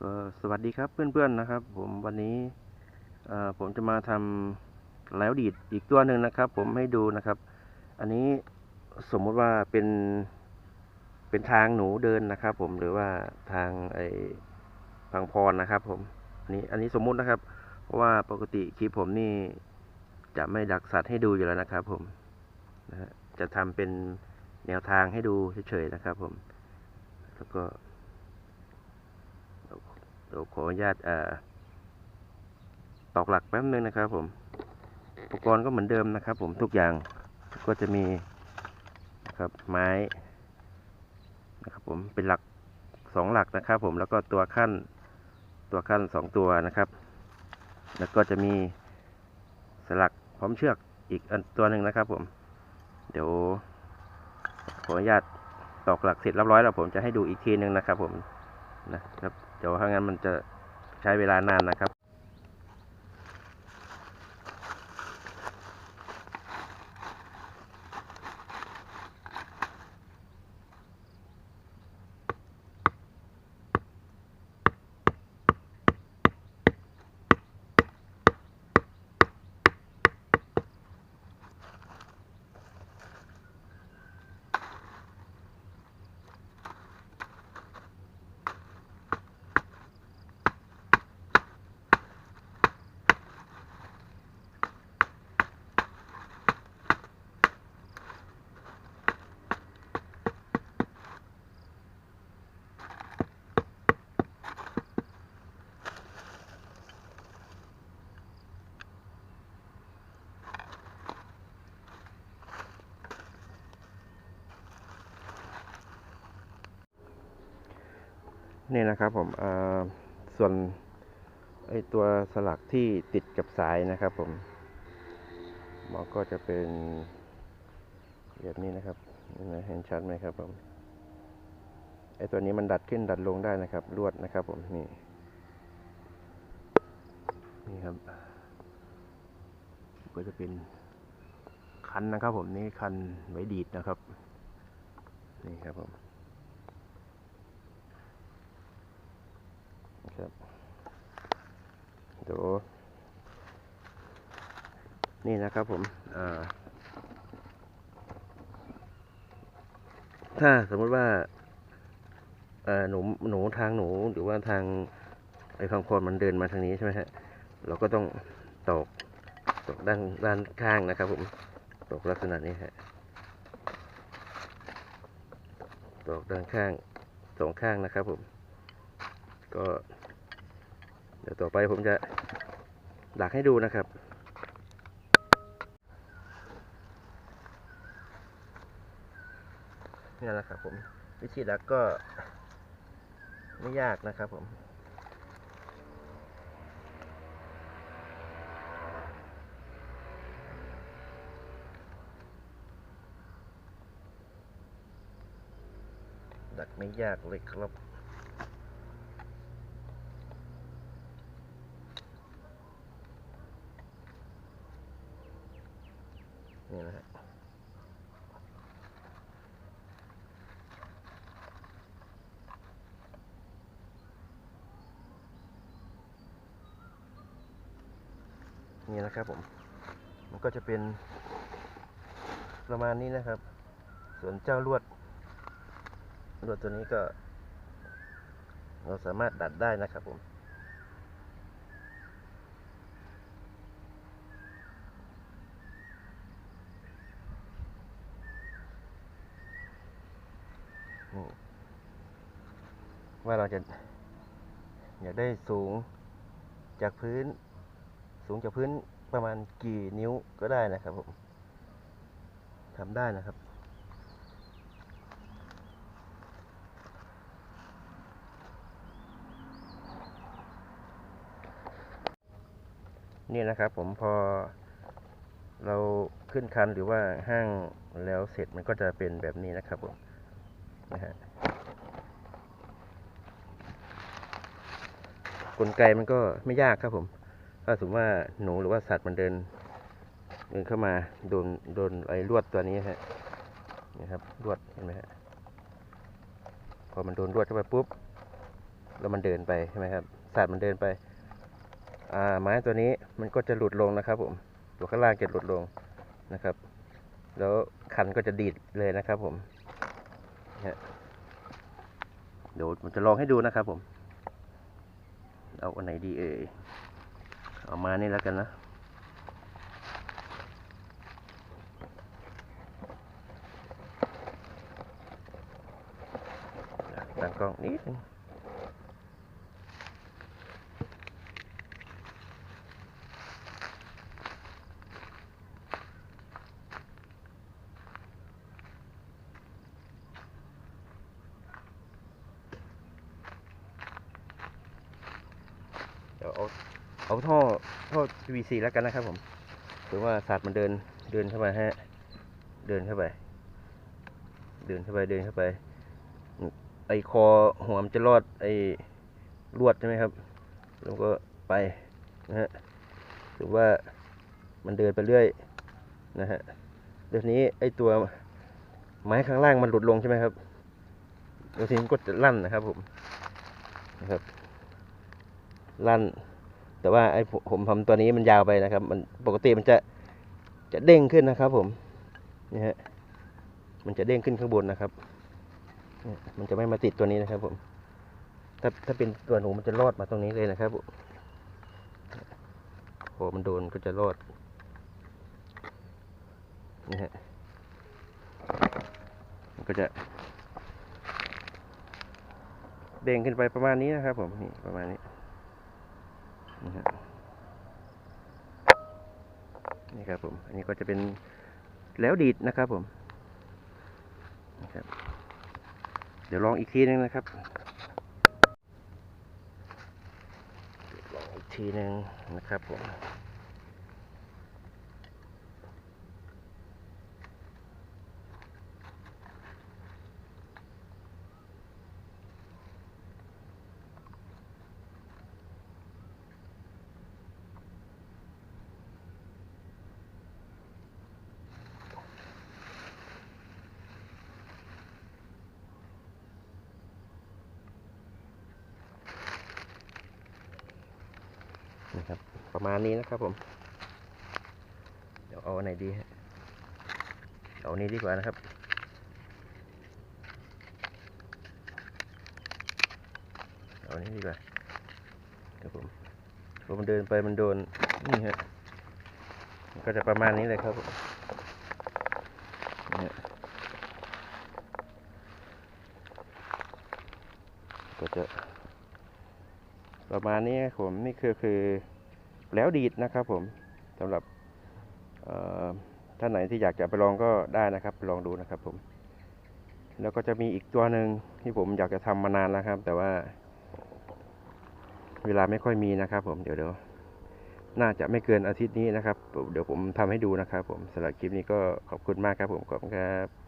ก็สวัสดีครับเพื่อนๆนะครับ ผมวันนี้ผมจะมาทำแล้วดีดอีกตัวหนึ่งนะครับ ผมให้ดูนะครับ อันนี้สมมติว่าเป็นเป็นทางหนูเดินนะครับ ผมหรือว่าทางไอ้พังพรนะครับ ผมอันนี้อันนี้สมมุตินะครับ เพราะว่าปกติคลิปผมนี่จะไม่ดักสัตว์ให้ดูอยู่แล้วนะครับ ผมนะจะทำเป็นแนวทางให้ดูเฉยๆนะครับ ผม แล้วก็ ดี๋ยวขออนุญาตเอ่อตอกหลักแป๊บนึงนะครับผม อุปกรณ์ก็เหมือนเดิมนะครับผมทุกอย่างก็จะมีนะครับไม้นะครับผมเป็นหลักสองหลักนะครับผมแล้วก็ตัวขั้นตัวขั้นสองตัวนะครับ แล้วก็จะมีสลักพร้อมเชือกอีกอันตัวหนึ่งนะครับผม เดี๋ยวขออนุญาตตอกหลักเสร็จเรียบร้อยแล้วผมจะให้ดูอีกทีหนึ่งนะครับผมนะครับ เดี๋ยวถ้างั้นมันจะใช้เวลานานนะครับ นี่นะครับผมอ่อส่วนไอตัวสลักที่ติดกับสายนะครับผมมันก็จะเป็นแบบนี้นะครับเห็นชัดไหมครับผมไอตัวนี้มันดัดขึ้นดัดลงได้นะครับ ลวดนะครับผมนี่นี่ครับ ก็จะเป็นคันนะครับผมนี่คันไว้ดีดนะครับ นี่ครับผม นะ ครับเดี๋ยวนี่นะครับผมถ้าสมมติว่าหนูหนูทางหนูหรือว่าทางไอ้ฟังพรมันเดินมาทางนี้ใช่ไหมฮะเราก็ต้องตอกตอกด้านด้านข้างนะครับ ผมตอกลักษณะนี้ฮะตอกด้านข้างสองข้างนะครับผมก็ เดี๋ยวต่อไปผมจะดักให้ดูนะครับ นี่แหละครับผมวิธีดักก็ไม่ยากนะครับผมดักไม่ยากเลยครับ นี่นะครับผม มันก็จะเป็นประมาณนี้นะครับ ส่วนเจ้าลวด ลวดตัวนี้ก็ เราสามารถดัดได้นะครับผม ว่าเราจะอยากได้สูงจากพื้น สูงจากพื้น ประมาณกี่นิ้วก็ได้นะครับผมทำได้นะครับ นี่นะครับผมพอเราขึ้นคันหรือว่าห้างแล้วเสร็จมันก็จะเป็นแบบนี้นะครับผมนะฮะกลไกมันก็ไม่ยากครับผม ถ้าสมมติว่าหนูหรือว่าสัตว์มันเดินเดินเข้ามาโดนโดนไอ้ลวดตัวนี้ฮะนี่ครับลวดเห็นไหมฮะพอมันโดนลวดเข้าไปปุ๊บแล้วมันเดินไปใช่ไหมครับสัตว์มันเดินไปอ่าไม้ตัวนี้มันก็จะหลุดลงนะครับผมตัวข้างล่างจะหลุดลงนะครับ แล้วคันก็จะดีดเลยนะครับผมเนี่ยเดี๋ยวผมจะลองให้ดูนะครับผม เอาอันไหนดีเอ่ย เอามานี่แล้วกันนะตั้งกล้องนิดนึงเดี๋ยวเอา เอาท่อท่อ PVC แล้วกันนะครับผมหรือว่าสัตว์มันเดินเดินเข้ามาฮะเดินเข้าไป เดินเข้าไปเดินเข้าไป ไอคอหัวมันจะรอดไอลวดใช่ไหมครับ แล้วก็ไปนะฮะหรือว่ามันเดินไปเรื่อยนะฮะเดี๋ยวนี้ไอตัวไม้ข้างล่างมันหลุดลงใช่ไหมครับเดี๋ยวทีนี้ก็จะลั่นนะครับผมนะครับลั่น แต่ว่าไอผมผมทำตัวนี้มันยาวไปนะครับ มันปกติมันจะจะเด้งขึ้นนะครับ ผมนี่ฮะมันจะเด้งขึ้นข้างบนนะครับมันจะไม่มาติดตัวนี้นะครับ ผม ถ้าถ้าเป็นตัวหนูมันจะรอดมาตรงนี้เลยนะครับผมพอมันโดนก็จะรอดนี่ฮะมันก็จะ เด้งขึ้นไปประมาณนี้นะครับ ผมนี่ประมาณนี้ นี่ฮะนี่ครับผมอันนี้ก็จะเป็นแล้วดีดนะครับผมนะครับเดี๋ยวลองอีกทีหนึงนะครับลองอีกทีหนึงนะครับผม ประมาณนี้นะครับผม เดี๋ยวเอาอันไหนดีฮะเอาอันนี้ดีกว่านะครับเอาอันนี้ดีกว่าครับผมพอมันเดินไปมันโดนนี่ฮะก็จะประมาณนี้เลยครับผมนี่ฮะก็จะประมาณนี้ครับผมนี่คือคือ แล้วดีดนะครับผมสำหรับท่านไหนที่อยากจะไปลองก็ได้นะครับลองดูนะครับผม แล้วก็จะมีอีกตัวหนึ่งที่ผมอยากจะทำมานานแล้วครับ แต่ว่า เวลาไม่ค่อยมีนะครับ ผมเดี๋ยวเดี๋ยวน่าจะไม่เกินอาทิตย์นี้นะครับ เดี๋ยวผมทำให้ดูนะครับ ผมสำหรับคลิปนี้ก็ขอบคุณมากครับผมขอบคุณครับ